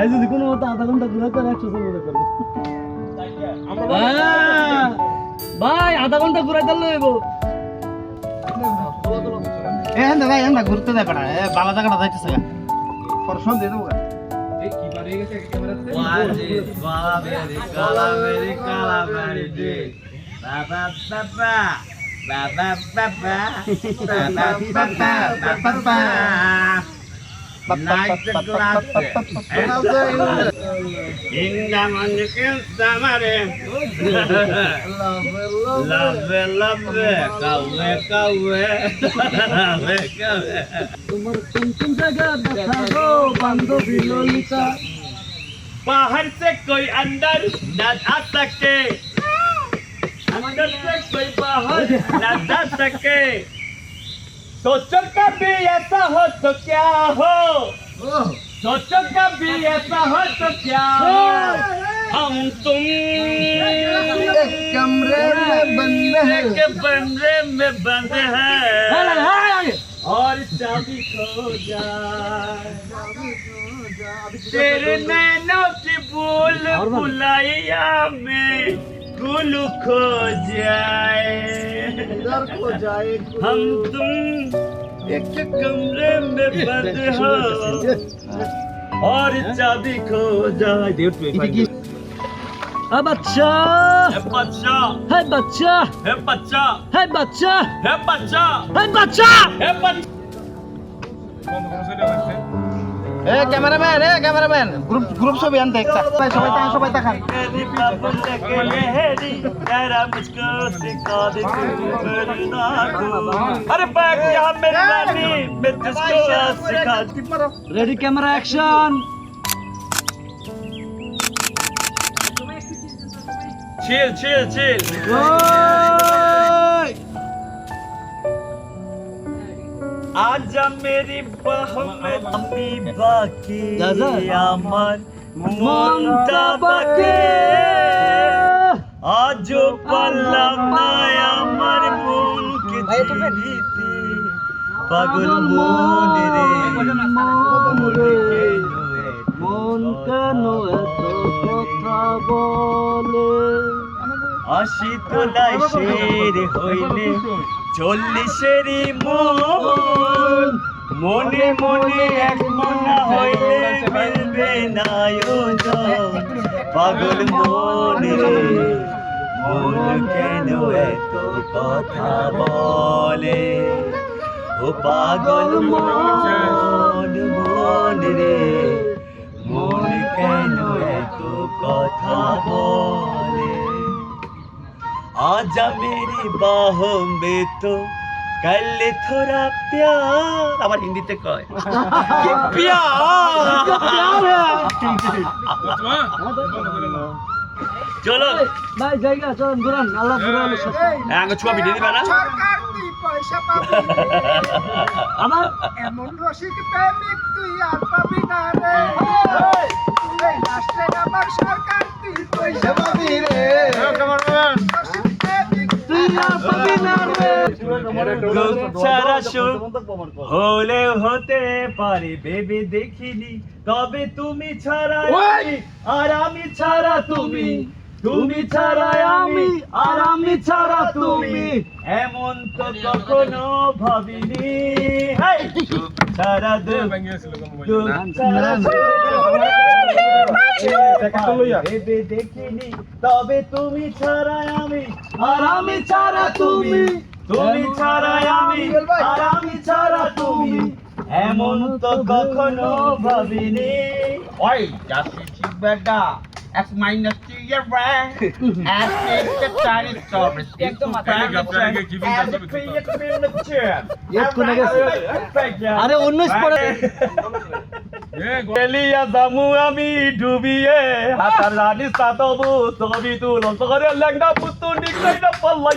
এই যদি কোনো মতো আধা ঘণ্টা ঘুরে একশো চলে করব ভাই আধা ঘণ্টা ঘুরে দিলে এবো এ হেন্দা ভাই হেন্দা ঘুরতে বেটা এ বালা জায়গাটা যাইতেছে পরশন দিয়ে দেবো বাবা বাবা বাবা বাবা বাবা বাবা বাবা Like the glasses and the Kingdom on the Kistamare Love, love, kawe, kawe Kawe, kawe তোমার চুমচুম জায়গা দেখা গো বান্ধবী ললিতা পাহাড় সে কই আন্ডার না আ সকে बाहर न जा सके सोचो कभी ऐसा हो तो क्या हो सोचो कभी ऐसा हो तो क्या हो हम तुम कमरे में बंद है के बंदे में बंद है और चाबी खो जाए तेरे नैनों की भूल भुलाइया में गुल खो जाए खो जाए हम तुम एक कमरे में बंद हो। और चाबी खो जाए। अब बच्चा। है बच्चा। है बच्चा। है बच्चा। है बच्चा। है बच्चा। है बच्चा। है बच्चा। ক্যামেরাম্যান ক্যামেরাম্যান গ্রুপ গ্রুপ ছবি আনতে একটা সবাই সবাই তাকান আরে পাক ready camera action Chill, chill, chill. Whoa! আজা মেরি বাহমে আমি বাকি আমার মনটা বাকি। আজও পারলাম না আমার মনকে চিনিতে। পাগল মন রে মন কেন এত কথা বলে। আশি তোলায় শের হইলে চল্লিশেরই মন। মনে মনে এক মনা হইলে মিলবে না পাগল মন কেন এত কথা বলে? ও পাগল মন মন রে, মন কেন এত কথা বলে? आजा मेरी बाहों में तो कर ले थोड़ा प्यार আবার হিন্দিতে কয় কি চলো ভাই জায়গা চল ঘুরান আল্লাহ ঘুরান আগে ছুয়া ভিডিও দিবা না সরকার তুই পয়সা পাবি আমার এমন রসিক প্রেমিক তুই আর পাবি না রে এই রাষ্ট্রে আমার সরকার তুই পয়সা পাবি রে রসিক ছাড়া হতে পারে ভেবে দেখিনি। তবে তুমি ছাড়া আর আমি ছাড়া তুমি। তুমি ছাড়া আমি আর আমি ছাড়া তুমি। এমন তো কখনো ভাবিনি। ছাড়া দুঃখ ছাড়া। ভেবে দেখিনি তবে তুমি ছাড়া আমি আর আমি ছাড়া তুমি তুমি ছাড়া আমি আর আমি ছাড়া তুমি এমন তো কখনো ভাবিনি ওই যাচ্ছি ঠিক বেটা আরে উনিশ পরে এলিয়া জামু আমি ডুবিয়ে। হাতার রানী সাতবু ছবি তুলো সরে লেঙ্গা পুতু নিকলাই না পাল্লাই